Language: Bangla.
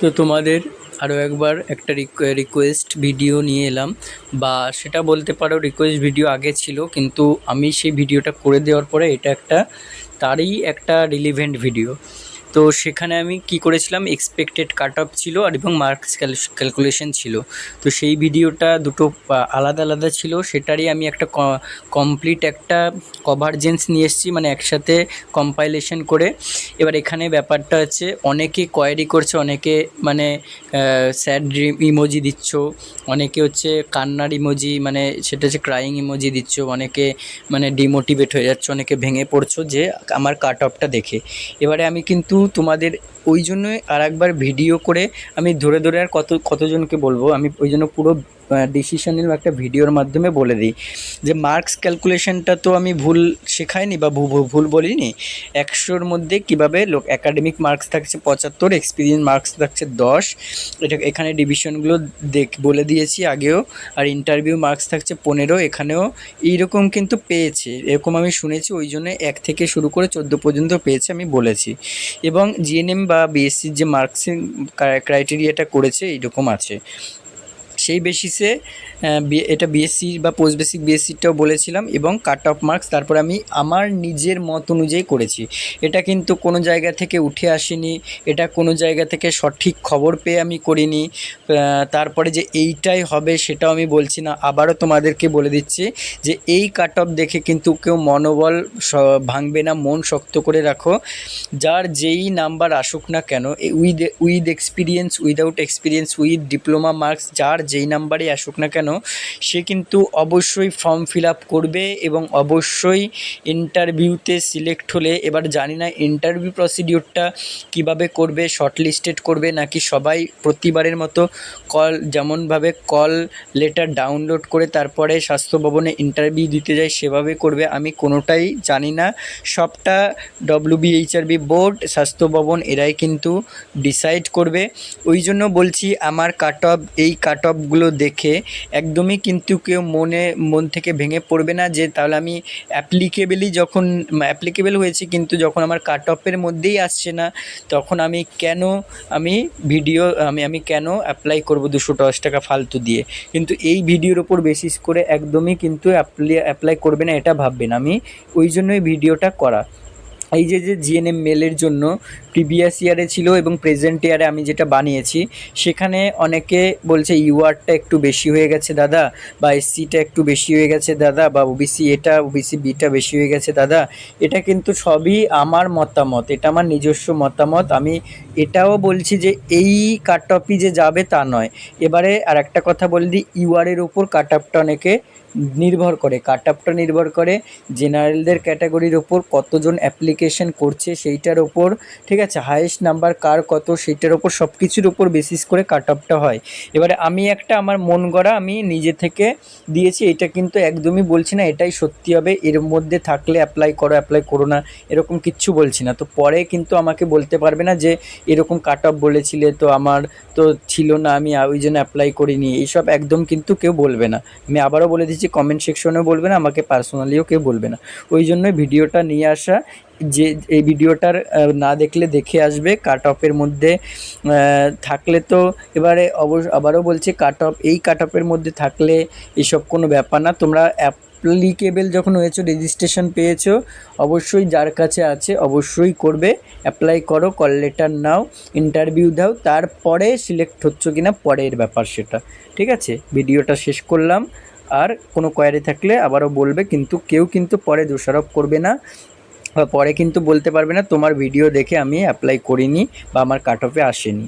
তো তোমাদের আরও একবার একটা রিকোয়েস্ট ভিডিও নিয়ে এলাম। বা সেটা বলতে পারো রিকোয়েস্ট ভিডিও আগে ছিল, কিন্তু আমি সেই ভিডিওটা করে দেওয়ার পরে এটা একটা তারই একটা রিলিভেন্ট ভিডিও তো সেখানে আমি কি করেছিলাম? এক্সপেক্টেড কাট অফ ছিল আর এবং মার্কস ক্যালকুলেশন ছিল। তো সেই ভিডিওটা দুটো আলাদা আলাদা ছিল। সেটারই আমি একটা কমপ্লিট একটা কভারজেন্স নিয়ে এসেছি মানে একসাথে কম্পাইলেশন করে। এবার এখানে ব্যাপারটা হচ্ছে, অনেকে কোয়ারি করছে, অনেকে মানে স্যাড ইমোজি দিচ্ছ, অনেকে হচ্ছে কান্নার ইমোজি মানে সেটা হচ্ছে ক্রাইং ইমোজি দিচ্ছ, অনেকে মানে ডিমোটিভেট হয়ে যাচ্ছে, অনেকে ভেঙে পড়ছো যে আমার কাট অফটা দেখে। এবারে আমি কিন্তু তোমাদের ওই জন্যই আর একবার ভিডিও করে আমি ধরে ধরে আর কত, কতজনকে বলব, আমি ওই জন্য পুরো ডিসিশন নিলাম একটা ভিডিওর মাধ্যমে বলে দিই। যে মার্কস ক্যালকুলেশনটা তো আমি ভুল শেখাইনি বা ভুল বলিনি। একশোর মধ্যে কীভাবে লোক একাডেমিক মার্কস থাকছে পঁচাত্তর এক্সপিরিয়েন্স মার্কস থাকছে দশ। এটা এখানে ডিভিশনগুলো দেখ, বলে দিয়েছি আগেও। আর ইন্টারভিউ মার্কস থাকছে পনেরো, এখানেও এইরকম কিন্তু পেয়েছে। এরকম আমি শুনেছি, ওই জন্য এক থেকে শুরু করে চোদ্দ পর্যন্ত পেয়েছে আমি বলেছি। এবং জিএনএম বা বিএসসির যে মার্কসিং ক্রাইটেরিয়াটা করেছে এইরকম আছে। সেই বেসিসে এটা বিএসসি বা পোস্ট বেসিক বিএসসিটাও বলেছিলাম এবং কাট অফ মার্কস তারপর আমি আমার নিজের মত অনুযায়ী করেছি। এটা কিন্তু কোনো জায়গা থেকে উঠে আসেনি, এটা কোনো জায়গা থেকে সঠিক খবর পেয়ে আমি করিনি তারপরে যে এইটাই হবে সেটাও আমি বলছি না। আবারও তোমাদেরকে বলে দিচ্ছি যে এই কাট অফ দেখে কিন্তু কেউ মনোবল ভাঙবে না, মন শক্ত করে রাখো। যার যেই নাম্বার আসুক না কেন with with experience without experience with diploma marks যার যেই নাম্বারই আসুক না কেন, সে কিন্তু অবশ্যই ফর্ম ফিল আপ করবে এবং অবশ্যই ইন্টারভিউতে সিলেক্ট হলে, এবার জানি না ইন্টারভিউ প্রসিডিওরটা কীভাবে করবে, শর্টলিস্টেড করবে, নাকি সবাই প্রতিবারের মতো কল, যেমনভাবে কল লেটার ডাউনলোড করে তারপরে স্বাস্থ্য ভবনে ইন্টারভিউ দিতে যায়, সেভাবে করবে, আমি কোনোটাই জানি না। সবটা ডব্লিউবিএইচআরবি বোর্ড, স্বাস্থ্য ভবন, এরাই কিন্তু ডিসাইড করবে। ওই জন্য বলছি, আমার কাট অফ, এই কাট অফগুলো দেখে একদমই কিন্তু কেউ মনে, মন থেকে ভেঙে পড়বে না যে তাহলে আমি অ্যাপ্লিকেবেলই যখন অ্যাপ্লিকেবেল হয়েছে কিন্তু যখন আমার কাট অফের মধ্যেই আসছে না, তখন আমি কেন আমি ভিডিও আমি আমি কেন অ্যাপ্লাই করব দুশো দশ টাকা ফালতু দিয়ে? কিন্তু এই ভিডিওর ওপর বেসিস করে একদমই কিন্তু অ্যাপ্লাই অ্যাপ্লাই করবে না, এটা ভাববেন আমি ওই জন্যই ভিডিওটা করা। এই যে যে জিএনএম মেলের জন্য প্রিভিয়াস ইয়ারে ছিল এবং প্রেজেন্ট ইয়ারে আমি যেটা বানিয়েছি, সেখানে অনেকে বলছে ইউআরটা একটু বেশি হয়ে গেছে দাদা বা এসসিটা একটু বেশি হয়ে গেছে দাদা বা ওবিসি এটা ওবিসি বিটা বেশি হয়ে গেছে দাদা এটা কিন্তু সবই আমার মতামত, এটা আমার নিজস্ব মতামত। আমি এটাও বলছি যে, এই কাট অফই যে যাবে তা নয়। এবারে আর একটা কথা বলে দিই ইউআরের ওপর কাট অফটা অনেকে নির্ভর করে। কাট আপটা নির্ভর করে জেনারেলদের ক্যাটাগরির ওপর কতজন অ্যাপ্লিকেশন করছে সেইটার ওপর ঠিক আছে? হায়েস্ট নাম্বার কার কত সেইটার ওপর সব কিছুর ওপর বেসিস করে কাট আপটা হয়। এবারে আমি একটা আমার মন গড়া আমি নিজে থেকে দিয়েছি, এটা কিন্তু একদমই বলছি না, এটাই সত্যি হবে। এর মধ্যে থাকলে অ্যাপ্লাই করো অ্যাপ্লাই করো না, এরকম কিচ্ছু বলছি না। তো পরে কিন্তু আমাকে বলতে পারবে না যে এরকম কাট অফ বলেছিলে, তো আমার তো ছিল না, আমি ওই জন্য অ্যাপ্লাই করিনি। এইসব একদম কিন্তু কেউ বলবে না। আমি আবারও বলে দিচ্ছি কমেন্ট সেকশনেও বলবে না, আমাকে পার্সোনালিও কেউ বলবে না। ওই জন্যই ভিডিওটা নিয়ে আসা। যে, এই ভিডিওটার না দেখলে দেখে আসবে। কাট অফের মধ্যে থাকলে তো এবারে অবশ্য আবারও বলছি কাট অফ এই কাট অফের মধ্যে থাকলে এসব কোনো ব্যাপার না। তোমরা অ্যাপ অ্যাপ্লিকেবেল যখন হয়েছো রেজিস্ট্রেশন পেয়েছ, অবশ্যই যার কাছে আছে অবশ্যই করবে। অ্যাপ্লাই করো কল লেটার নাও ইন্টারভিউ দাও, তারপরে সিলেক্ট হচ্ছ কিনা, পরের ব্যাপার সেটা। ঠিক আছে? ভিডিওটা শেষ করলাম। আর কোনো কোয়ারি থাকলে আবারও বলবে, কিন্তু কেউ কিন্তু পরে দোষারোপ করবে না। পরে কিন্তু বলতে পারবে না, তোমার ভিডিও দেখে আমি অ্যাপ্লাই করিনি বা আমার কাট অফে আসেনি।